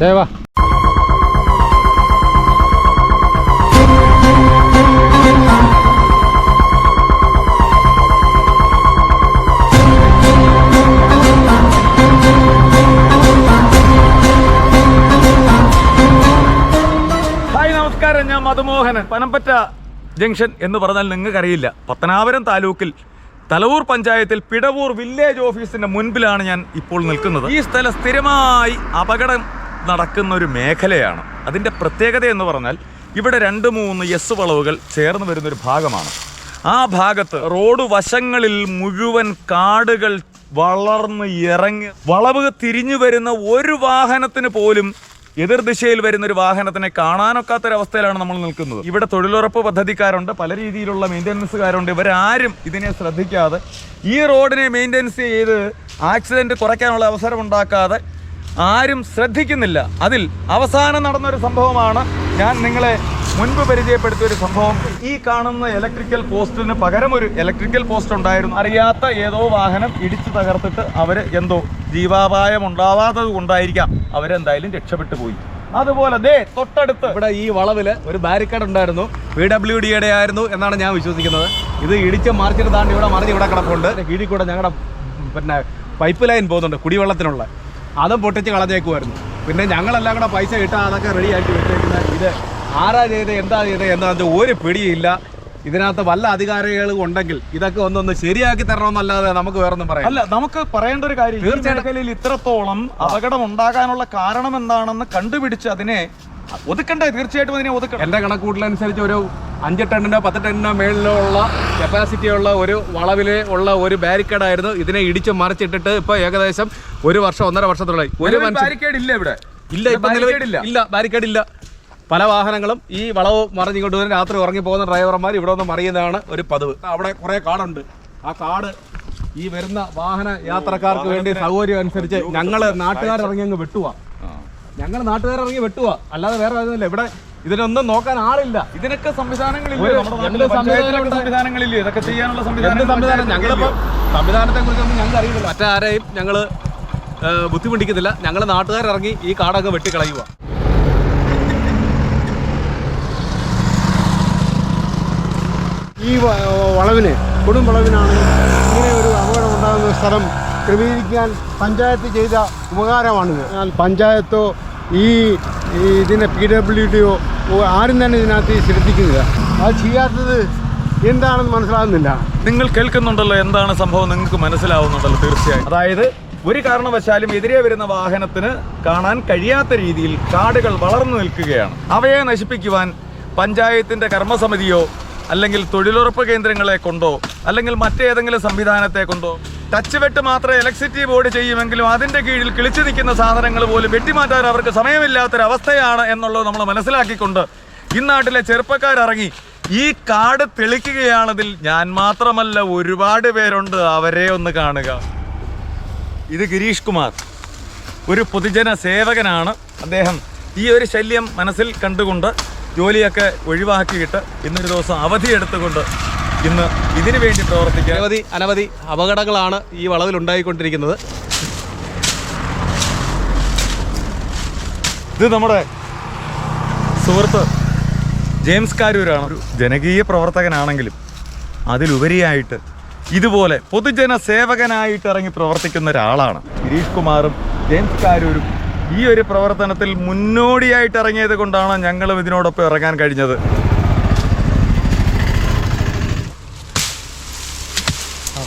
സേവ ഞാൻ മധുമോഹനൻ പനമ്പറ്റ ജംഗ്ഷൻ എന്ന് പറഞ്ഞാൽ നിങ്ങൾക്കറിയില്ല. പത്തനാപുരം താലൂക്കിൽ തലവൂർ പഞ്ചായത്തിൽ പിടവൂർ വില്ലേജ് ഓഫീസിന്റെ മുൻപിലാണ് ഞാൻ ഇപ്പോൾ നിൽക്കുന്നത്. ഈ സ്ഥലം സ്ഥിരമായി അപകടം നടക്കുന്ന ഒരു മേഖലയാണ്. അതിന്റെ പ്രത്യേകത എന്ന് പറഞ്ഞാൽ ഇവിടെ രണ്ട് മൂന്ന് എസ് വളവുകൾ ചേർന്ന് വരുന്നൊരു ഭാഗമാണ്. ആ ഭാഗത്ത് റോഡ് വശങ്ങളിൽ മുഴുവൻ കാടുകൾ വളർന്ന് ഇറങ്ങി വളവ് തിരിഞ്ഞു വരുന്ന ഒരു വാഹനത്തിന് പോലും എതിർദിശയിൽ വരുന്ന ഒരു വാഹനത്തിനെ കാണാനൊക്കാത്തൊരവസ്ഥയിലാണ് നമ്മൾ നിൽക്കുന്നത്. ഇവിടെ തൊഴിലുറപ്പ് പദ്ധതിക്കാരുണ്ട് പല രീതിയിലുള്ള മെയിന്റനൻസുകാരുണ്ട്. ഇവരാരും ഇതിനെ ശ്രദ്ധിക്കാതെ ഈ റോഡിനെ മെയിന്റനൻസ് ചെയ്ത് ആക്സിഡന്റ് കുറയ്ക്കാനുള്ള അവസരം ഉണ്ടാക്കാതെ ആരും ശ്രദ്ധിക്കുന്നില്ല. അതിൽ അവസാനം നടന്നൊരു സംഭവമാണ്. ഞാൻ നിങ്ങളെ മുൻപ് പരിചയപ്പെടുത്തിയ ഒരു സംഭവം. ഈ കാണുന്ന ഇലക്ട്രിക്കൽ പോസ്റ്റിന് പകരം ഒരു ഇലക്ട്രിക്കൽ പോസ്റ്റ് ഉണ്ടായിരുന്നു. അറിയാത്ത ഏതോ വാഹനം ഇടിച്ചു തകർത്തിട്ട് അവർ എന്തോ ജീവാപായം ഉണ്ടാവാത്തത് കൊണ്ടായിരിക്കാം അവരെന്തായാലും രക്ഷപ്പെട്ടു പോയി. അതുപോലെ ദേ തൊട്ടടുത്ത്. ഇവിടെ ഈ വളവിൽ ഒരു ബാരിക്കേഡ് ഉണ്ടായിരുന്നു. പി ഡബ്ല്യു ഡിയുടെ ആയിരുന്നു എന്നാണ് ഞാൻ വിശ്വസിക്കുന്നത്. ഇത് ഇടിച്ച മാർച്ചിട്ട് താണ്ടി ഇവിടെ മറിഞ്ഞ് ഇവിടെ കിടപ്പുണ്ട്. കീഴിൽ കൂടെ ഞങ്ങളുടെ പിന്നെ പൈപ്പ് ലൈൻ പോകുന്നുണ്ട് കുടിവെള്ളത്തിനുള്ള. അതും പൊട്ടിച്ച് കളഞ്ഞേക്കുമായിരുന്നു പിന്നെ ഞങ്ങളെല്ലാം കൂടെ പൈസ കിട്ടാൻ അതൊക്കെ റെഡി ആക്കി വെച്ചേക്കുന്ന ഇത് ആരാ ചെയ്ത് എന്താ ചെയ്ത് എന്താ ഒരു പിടിയില്ല. ഇതിനകത്ത് വല്ല അധികാരികളും ഉണ്ടെങ്കിൽ ഇതൊക്കെ ഒന്നൊന്ന് ശരിയാക്കി തരണമെന്നല്ലാതെ നമുക്ക് വേറൊന്നും പറയാം അല്ല നമുക്ക് പറയേണ്ട ഒരു കാര്യം തീർച്ചയായിട്ടും. ഇത്രത്തോളം അപകടം ഉണ്ടാകാനുള്ള കാരണം എന്താണെന്ന് കണ്ടുപിടിച്ച് അതിനെ ഒതുക്കണ്ടേ? തീർച്ചയായിട്ടും അതിനെ ഒതുക്കണം. എന്റെ കണക്കൂട്ടലനുസരിച്ച് ഒരു അഞ്ച് ടണ്ണിനോ പത്ത് ടണ്ണിനോ മേളിലോ ഉള്ള കപ്പാസിറ്റി ഉള്ള ഒരു വളവിൽ ഉള്ള ഒരു ബാരിക്കേഡ് ആയിരുന്നു. ഇതിനെ ഇടിച്ച് മറിച്ചിട്ടിട്ട് ഇപ്പൊ ഏകദേശം ഒരു വർഷം ഒന്നര വർഷത്തോളായി ഒരു ബാരിക്കേഡ് ഇല്ല ഇവിടെ. ഇല്ല ഇപ്പം നിലവിൽ ഇല്ല. ബാരിക്കേഡ് ഇല്ല. പല വാഹനങ്ങളും ഈ വളവ് മറിഞ്ഞിങ്ങോട്ട് വരും രാത്രി ഉറങ്ങി പോകുന്ന ഡ്രൈവർമാർ ഇവിടെ ഒന്ന് മറിയുന്നതാണ് ഒരു പതിവ്. അവിടെ കുറെ കാടുണ്ട്. ആ കാട് ഈ വരുന്ന വാഹന യാത്രക്കാർക്ക് വേണ്ടി സൗകര്യം അനുസരിച്ച് ഞങ്ങൾ നാട്ടുകാരിറങ്ങി അങ്ങ് വെട്ടുക ഞങ്ങൾ നാട്ടുകാരിറങ്ങി വെട്ടുക അല്ലാതെ വേറെ ഇവിടെ ഇതിനൊന്നും നോക്കാൻ ആളില്ല. ഇതിനൊക്കെ സംവിധാനങ്ങളില്ലേ? നമ്മുടെ നാട്ടിലെ സംവിധാനങ്ങളില്ലേ? ഇതൊക്കെ ചെയ്യാനുള്ള സംവിധാനം? സംവിധാനം ഞങ്ങളിപ്പോ സംവിധാനത്തെ കുറിച്ചൊന്നും ഞങ്ങൾക്ക് അറിയില്ല മറ്റാരെയും ഞങ്ങൾ ബുദ്ധിമുട്ടിക്കുന്നില്ല. ഞങ്ങൾ നാട്ടുകാരിറങ്ങി ഈ കാടൊക്കെ വെട്ടിക്കളയുക. ഈ വളവിന് കൊടും വളവിനാണ് ഇങ്ങനെ ഒരു അപകടം ഉണ്ടാകുന്ന സ്ഥലം ക്രമീകരിക്കാൻ പഞ്ചായത്ത് ചെയ്ത ഉപകാരമാണിത്. എന്നാൽ പഞ്ചായത്തോ ഈ ഈ ഇതിനെ പി ഡബ്ല്യു ഡിയോ ആരും തന്നെ ഇതിനകത്ത് ശ്രദ്ധിക്കുന്നില്ല. അത് ചെയ്യാത്തത് എന്താണെന്ന് മനസ്സിലാകുന്നില്ല. നിങ്ങൾ കേൾക്കുന്നുണ്ടല്ലോ എന്താണ് സംഭവം നിങ്ങൾക്ക് മനസ്സിലാവുന്നുണ്ടല്ലോ തീർച്ചയായും. അതായത് ഒരു കാരണവശാലും എതിരെ വരുന്ന വാഹനത്തിന് കാണാൻ കഴിയാത്ത രീതിയിൽ കാടുകൾ വളർന്നു നിൽക്കുകയാണ്. അവയെ നശിപ്പിക്കുവാൻ പഞ്ചായത്തിന്റെ കർമ്മസമിതിയോ അല്ലെങ്കിൽ തൊഴിലുറപ്പ് കേന്ദ്രങ്ങളെ കൊണ്ടോ അല്ലെങ്കിൽ മറ്റേതെങ്കിലും സംവിധാനത്തെ കൊണ്ടോ ടച്ച് വെട്ട് മാത്രമേ ഇലക്ട്രിസിറ്റി ബോർഡ് ചെയ്യുമെങ്കിലും അതിന്റെ കീഴിൽ കിളിച്ചു നിൽക്കുന്ന സാധനങ്ങൾ പോലും വെട്ടിമാറ്റാൻ അവർക്ക് സമയമില്ലാത്തൊരവസ്ഥയാണ് എന്നുള്ളത് നമ്മൾ മനസ്സിലാക്കിക്കൊണ്ട് ഇന്നാട്ടിലെ ചെറുപ്പക്കാരിറങ്ങി ഈ കാട് തെളിക്കുകയാണതിൽ ഞാൻ മാത്രമല്ല ഒരുപാട് പേരുണ്ട്. അവരെ ഒന്ന് കാണുക. ഇത് ഗിരീഷ് കുമാർ ഒരു പൊതുജന സേവകനാണ്. അദ്ദേഹം ഈ ഒരു ശല്യം മനസ്സിൽ കണ്ടുകൊണ്ട് ജോലിയൊക്കെ ഒഴിവാക്കിയിട്ട് ഇന്നൊരു ദിവസം അവധിയെടുത്തുകൊണ്ട് ഇന്ന് ഇതിനു വേണ്ടി പ്രവർത്തിക്കുക അനവധി അനവധി അപകടങ്ങളാണ് ഈ വളവിൽ ഉണ്ടായിക്കൊണ്ടിരിക്കുന്നത്. ഇത് നമ്മുടെ സുഹൃത്ത് ജെയിംസ് കാരൂരാണ്. ഒരു ജനകീയ പ്രവർത്തകനാണെങ്കിലും അതിലുപരിയായിട്ട് ഇതുപോലെ പൊതുജന സേവകനായിട്ട് ഇറങ്ങി പ്രവർത്തിക്കുന്ന ഒരാളാണ്. ഗിരീഷ് കുമാറും ജെയിംസ് കാരൂരും ഈ ഒരു പ്രവർത്തനത്തിൽ മുന്നോടിയായിട്ട് ഇറങ്ങിയത് കൊണ്ടാണ് ഞങ്ങളും ഇതിനോടൊപ്പം ഇറങ്ങാൻ കഴിഞ്ഞത്.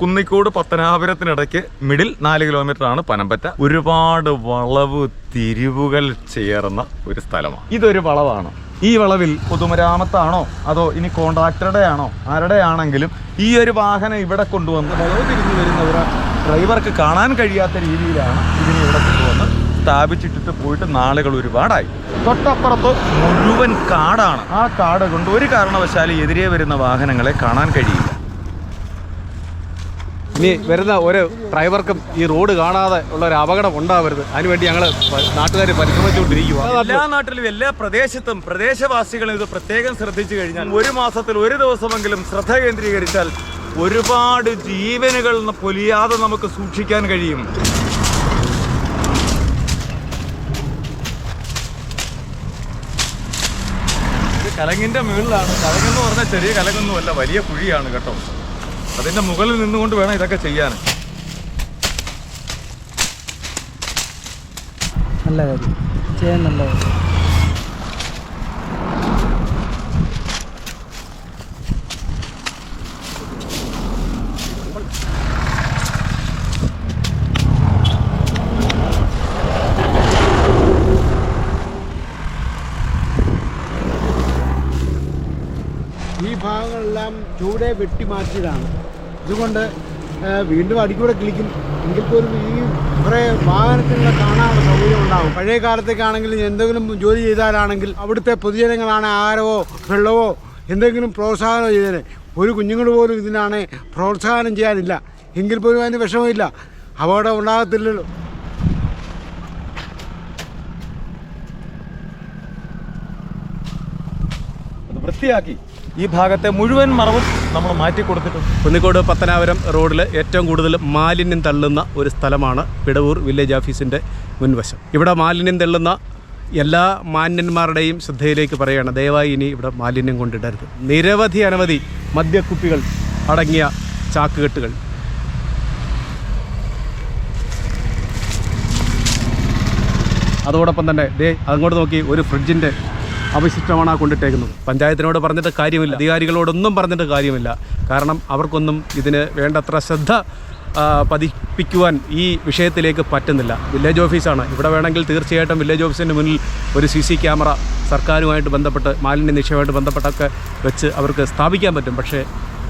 കുന്നിക്കോട് പത്തനാപുരത്തിനിടയ്ക്ക് മിഡിൽ നാല് കിലോമീറ്റർ ആണ് പനമ്പറ്റ. ഒരുപാട് വളവ് തിരിവുകൾ ചേർന്ന ഒരു സ്ഥലമാണ്. ഇതൊരു വളവാണ്. ഈ വളവിൽ പൊതുമരാമത്താണോ? അതോ ഇനി കോൺട്രാക്ടറുടെ ആണോ ഈ ഒരു വാഹനം ഇവിടെ കൊണ്ടുവന്ന് വളവ് തിരിഞ്ഞു വരുന്ന ഒരു ഡ്രൈവർക്ക് കാണാൻ കഴിയാത്ത രീതിയിലാണ് ഇതിനെ ഇവിടെ കൊണ്ടുവന്ന് സ്ഥാപിച്ചിട്ടിട്ട് പോയിട്ട് നാളുകൾ ഒരുപാടായി. തൊട്ടപ്പുറത്ത് മുഴുവൻ കാടാണ്. ആ കാട് കൊണ്ട് ഒരു കാരണവശാലും എതിരെ വരുന്ന വാഹനങ്ങളെ കാണാൻ കഴിയില്ല. ഇനി വരുന്ന ഒരു ഡ്രൈവർക്കും ഈ റോഡ് കാണാതെ ഉള്ള ഒരു അപകടം ഉണ്ടാവരുത്. അതിനുവേണ്ടി ഞങ്ങൾ നാട്ടുകാർ പരിശ്രമിച്ചുകൊണ്ടിരിക്കുക എല്ലാ നാട്ടിലും എല്ലാ പ്രദേശത്തും പ്രദേശവാസികളും ഇത് പ്രത്യേകം ശ്രദ്ധിച്ചു കഴിഞ്ഞാൽ ഒരു മാസത്തിൽ ഒരു ദിവസമെങ്കിലും ശ്രദ്ധ കേന്ദ്രീകരിച്ചാൽ ഒരുപാട് ജീവനുകൾ പൊലിയാതെ നമുക്ക് സൂക്ഷിക്കാൻ കഴിയും. കലങ്ങിന്റെ മുകളിലാണ്. കലങ്ങെന്ന് പറഞ്ഞാൽ ചെറിയ കലങ്ങൊന്നുമല്ല വലിയ കുഴിയാണ് കേട്ടോ. അതിന്റെ മുകളിൽ നിന്നുകൊണ്ട് വേണം ഇതൊക്കെ ചെയ്യാൻ. നല്ല കാര്യം. ചെയ്യാൻ നല്ല കാര്യം. ഈ ഭാഗങ്ങളെല്ലാം ചൂടെ വെട്ടി ആ, വീണ്ടും അടിക്കൂടെ കിളിക്കും. എങ്കിൽ പോലും ഈ കുറേ വാഹനത്തിനുള്ള കാണാനുള്ള സൗകര്യം ഉണ്ടാകും പഴയ കാലത്തേക്കാണെങ്കിൽ എന്തെങ്കിലും ജോലി ചെയ്താലാണെങ്കിൽ അവിടുത്തെ പൊതുജനങ്ങളാണ് ആഹാരമോ വെള്ളമോ എന്തെങ്കിലും പ്രോത്സാഹനമോ ചെയ്തേനെ. ഒരു കുഞ്ഞുങ്ങൾ പോലും ഇതിനാണ് പ്രോത്സാഹനം ചെയ്യാനില്ല. എങ്കിൽ പോലും അതിന് വിഷമമില്ല. അപകടം ഉണ്ടാകത്തില്ലല്ലോ. വൃത്തിയാക്കി. ഈ ഭാഗത്തെ മുഴുവൻ മറവും നമ്മൾ മാറ്റി കൊടുത്തിട്ടുണ്ട്. കുന്നിക്കോട് പത്തനാപുരം റോഡിൽ ഏറ്റവും കൂടുതൽ മാലിന്യം തള്ളുന്ന ഒരു സ്ഥലമാണ് പിടവൂർ വില്ലേജ് ഓഫീസിന്റെ മുൻവശം. ഇവിടെ മാലിന്യം തള്ളുന്ന എല്ലാ മാന്യന്മാരുടെയും ശ്രദ്ധയിലേക്ക് പറയുകയാണ് ദയവായി ഇനി ഇവിടെ മാലിന്യം കൊണ്ടിടരുത്. നിരവധി അനവധി മദ്യക്കുപ്പികൾ അടങ്ങിയ ചാക്കുകെട്ടുകൾ. അതോടൊപ്പം തന്നെ ദേ അങ്ങോട്ട് നോക്കി ഒരു ഫ്രിഡ്ജിന്റെ അവശിഷ്ടമാണ് ആ കൊണ്ടിട്ടേക്കുന്നത്. പഞ്ചായത്തിനോട് പറഞ്ഞിട്ട് കാര്യമില്ല. അധികാരികളോടൊന്നും പറഞ്ഞിട്ട് കാര്യമില്ല. കാരണം അവർക്കൊന്നും ഇതിന് വേണ്ടത്ര ശ്രദ്ധ പതിപ്പിക്കുവാൻ ഈ വിഷയത്തിലേക്ക് പറ്റുന്നില്ല. വില്ലേജ് ഓഫീസാണ്. ഇവിടെ വേണമെങ്കിൽ തീർച്ചയായിട്ടും വില്ലേജ് ഓഫീസിന്റെ മുന്നിൽ ഒരു സി സി ക്യാമറ സർക്കാരുമായിട്ട് ബന്ധപ്പെട്ട് മാലിന്യ നിക്ഷേപമായിട്ട് ബന്ധപ്പെട്ടൊക്കെ വെച്ച് അവർക്ക് സ്ഥാപിക്കാൻ പറ്റും. പക്ഷേ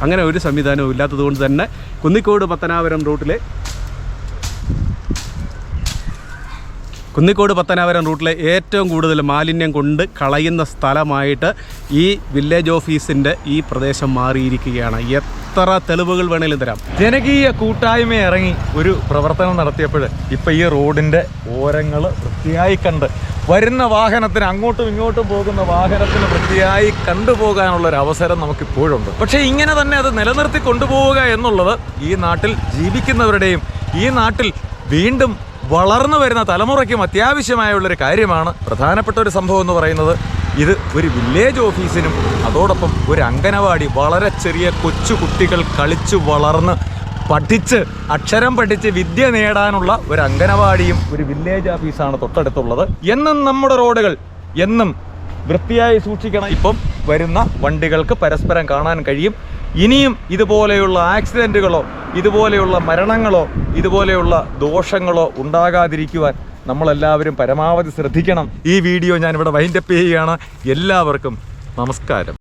അങ്ങനെ ഒരു സംവിധാനവും ഇല്ലാത്തതുകൊണ്ട് തന്നെ കുന്നിക്കോട് പത്തനാപുരം റൂട്ടിലെ കുന്നിക്കോട് പത്തനാപുരം റൂട്ടിലെ ഏറ്റവും കൂടുതൽ മാലിന്യം കൊണ്ട് കളയുന്ന സ്ഥലമായിട്ട് ഈ വില്ലേജ് ഓഫീസിന്റെ ഈ പ്രദേശം മാറിയിരിക്കുകയാണ്. എത്ര തെളിവുകൾ വേണേലും തരാം. ജനകീയ കൂട്ടായ്മ ഇറങ്ങി ഒരു പ്രവർത്തനം നടത്തിയപ്പോൾ ഇപ്പം ഈ റോഡിന്റെ ഓരങ്ങൾ വൃത്തിയായി കണ്ട് വരുന്ന വാഹനത്തിന് അങ്ങോട്ടും ഇങ്ങോട്ടും പോകുന്ന വാഹനത്തിന് വൃത്തിയായി കണ്ടുപോകാനുള്ള ഒരു അവസരം നമുക്കിപ്പോഴുണ്ട്. പക്ഷേ ഇങ്ങനെ തന്നെ അത് നിലനിർത്തി കൊണ്ടുപോവുക എന്നുള്ളത് ഈ നാട്ടിൽ ജീവിക്കുന്നവരുടെയും ഈ നാട്ടിൽ വീണ്ടും വളർന്നു വരുന്ന തലമുറയ്ക്കും അത്യാവശ്യമായുള്ളൊരു കാര്യമാണ് പ്രധാനപ്പെട്ട ഒരു സംഭവം എന്ന് പറയുന്നത്. ഇത് ഒരു വില്ലേജ് ഓഫീസിനും അതോടൊപ്പം ഒരു അംഗനവാടി വളരെ ചെറിയ കൊച്ചു കുട്ടികൾ കളിച്ചു വളർന്ന് പഠിച്ച് അക്ഷരം പഠിച്ച് വിദ്യ നേടാനുള്ള ഒരു അംഗനവാടിയും ഒരു വില്ലേജ് ഓഫീസാണ് തൊട്ടടുത്തുള്ളത്. എന്നും നമ്മുടെ റോഡുകൾ എന്നും വൃത്തിയായി സൂക്ഷിക്കണം. ഇപ്പം വരുന്ന വണ്ടികൾക്ക് പരസ്പരം കാണാൻ കഴിയും. ഇനിയും ഇതുപോലെയുള്ള ആക്സിഡന്റുകളോ ഇതുപോലെയുള്ള മരണങ്ങളോ ഇതുപോലെയുള്ള ദോഷങ്ങളോ ഉണ്ടാകാതിരിക്കുവാൻ നമ്മളെല്ലാവരും പരമാവധി ശ്രദ്ധിക്കണം. ഈ വീഡിയോ ഞാനിവിടെ വൈൻഡപ്പ് ചെയ്യുകയാണ്. എല്ലാവർക്കും നമസ്കാരം.